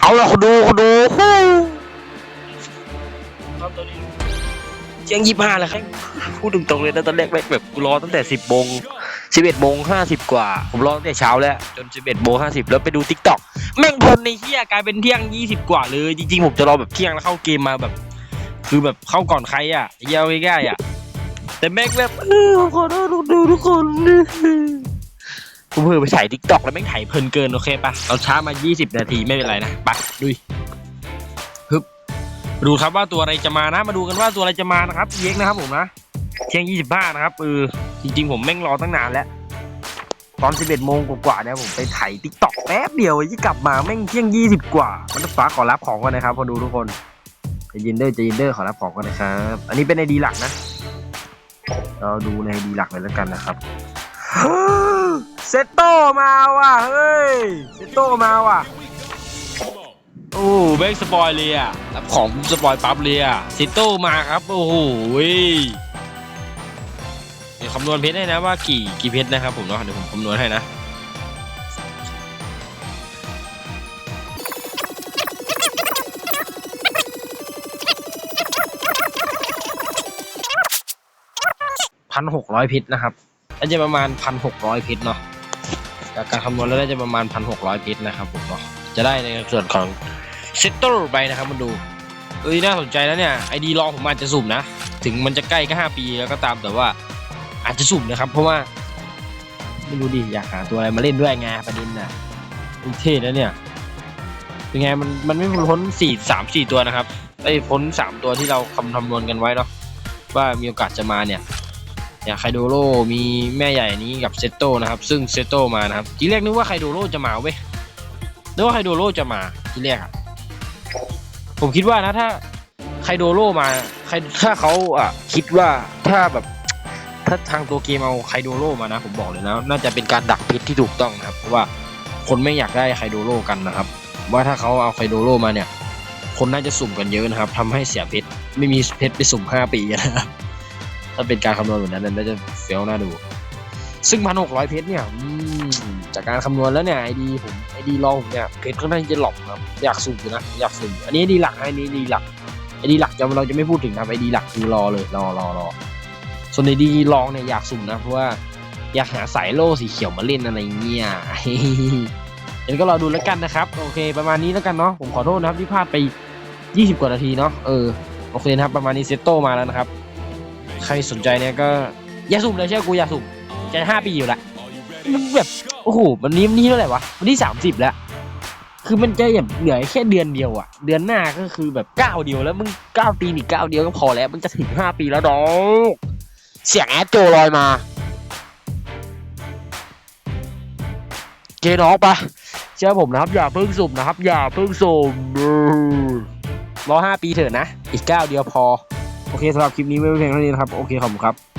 เอาละคนดูคนดูครับตอนนี้เที่ยงยี่ห้าแล้วครับพูดตรงๆเลยนะตอนแรกแบบกูรอตั้งแต่สิบโมงสิบเอ็ดโมงห้าสิบกว่า ผมรอตั้งแต่เช้าแล้ว จนสิบเอ็ดโมงห้าสิบแล้วไปดูทิกตอกแม่งพลในเฮียกลายเป็นเที่ยงยี่สิบกว่าเลยจริงๆผมจะรอแบบเที่ยงแล้วเข้าเกมมาแบบ คือแบบเข้าก่อนใครอะเยาวง่ายๆอะแต่แม่งแบบออขอโทษดูทุกคน ผมเพิ่งไปถ่ายทิกตอกแล้วแม่งถ่ายเพลินเกินโอเคปะเราช้ามา 20 นาทีไม่เป็นไรนะไปดุยฮึบดูครับว่าตัวอะไรจะมานะ มาดูกันว่าตัวอะไรจะมานะครับเย็กนะครับผมนะเที่ยง25 นะครับเออจริง ๆ ผมแม่งรอตั้งนานแล้วตอน 11 โมงกว่าๆเนี่ยผมไปถ่ายทิกตอกแป๊บเดียวที่กลับมาแม่งเที่ยง 20 กว่า มันฟ้าขอรับของก่อนนะครับพอดูทุกคนจเย็นเด้อใจเย็นเด้อขอรับของก่อนนะครับ อันนี้เป็นไอดีหลักนะ เราดูในดีหลักเลยแล้วกันนะครับ เซตโตมาว่ะ เฮ้ย เซตโตมาว่ะ โอ้เบกสปอยเลยอะรับของสปอยปั๊บเลยอะเซตโตมาครับ โอ้โหเดี๋ยวคำนวณเพชรให้นะว่ากี่กี่เพชรนะครับผมเนาะเดี๋ยวผมคำนวณให้นะพันหกร้อยพิษนะครับน่าจะประมาณพันหกร้อยพิษเนาะ จากการคำนวณแล้วน่าจะประมาณพันหกร้อยพิษนะครับผมเนาะจะได้ในส่วนของเซตเตอร์ไปนะครับมาดูเอ้ยน่าสนใจนะเนี่ยไอดีลองผมอาจจะสุ่มนะ ถึงมันจะใกล้ก็ห้าปีแล้วก็ตามแต่ว่าอาจจะสุ่มนะครับ เพราะว่าไม่รู้ดิอยากหาตัวอะไรมาเล่นด้วยไงประเด็นน่ะมันเท่นะเนี่ยเป็นไงมันมันไม่พ้นสี่สามสี่ตัวนะครับไอ้พ้นสามตัวที่เราคำคำนวณกันไว้เนาะว่ามีโอกาสจะมาเนี่ย อย่างไคโดโร่มีแม่ใหญ่นี้กับเซโตนะครับ ซึ่งเซโตมานะครับทีแรกนึกว่าไคโดโร่จะมาเว้ยนึกว่าไคโดโร่จะมาทีแรกอะผมคิดว่านะถ้าไคโดโร่มาใครถ้าเขาอะคิดว่าถ้าแบบถ้าทางตัวเกมเอาไคโดโร่มานะผมบอกเลยนะน่าจะเป็นการดักพิษที่ถูกต้องนะครับเพราะว่าคนไม่อยากได้ไคโดโร่กันนะครับว่าถ้าเขาเอาไคโดโร่มาเนี่ย คนน่าจะสุ่มกันเยอะนะครับทำให้เสียเพชรไม่มีเพชรไปสุ่มห้าปีนะครับ ถ้าเป็นการคำนวณแบบนั้นน่าจะเฟี้ยวน่าดู ซึ่งพันหกร้อยเพชรเนี่ยจากการคำนวณแล้วเนี่ยไอดีผมไอดีลองผมเนี่ยเพชรค่อนข้างจะหลอกครับอยากสุ่มอยู่นะอยากสุ่มอันนี้ดีหลักนะอันนี้ดีหลักไอดีหลักจะเราจะไม่พูดถึงครับไอดีหลักคือรอเลยรอรอรอส่วนไอดีลองเนี่ยอยากสุ่มนะเพราะว่าอยากหาสายโล่สีเขียวมาเล่นอะไรเงี้ยเดี๋ยวก็รอดูแล้วกันนะครับ โอเค ประมาณนี้แล้วกันเนาะผมขอโทษนะครับที่พลาดไป 20 กว่านาทีเนาะเออโอเคนะครับ ประมาณนี้เซตโตมาแล้วนะครับ ใครสนใจเนี่ยก็อย่าสุ่มเลยเชื่อกูอย่าสุ่มจะห้าปีอยู่ละมันแบบโอ้โหวันนี้วันนี้เท่าไหร่วะวันที่สามสิบแล้ว คือมันจะแบบเหลือแค่เดือนเดียวอะเดือนหน้าก็คือแบบเก้าเดียวแล้วมึงเก้าปีอีกเก้าเดียวก็พอแล้วมึงจะถึงห้าปีแล้วดอกเสียงแอดโจลอยมาเกน้องปะเชื่อผมนะครับ อย่าเพิ่งสุ่มนะครับ อย่าเพิ่งสุ่มรอห้าปีเถอะนะ อีกเก้าเดียวพอ โอเคสำหรับคลิปนี้ไม่เป็นเพียงเท่านี้นะครับ โอเคขอบคุณครับ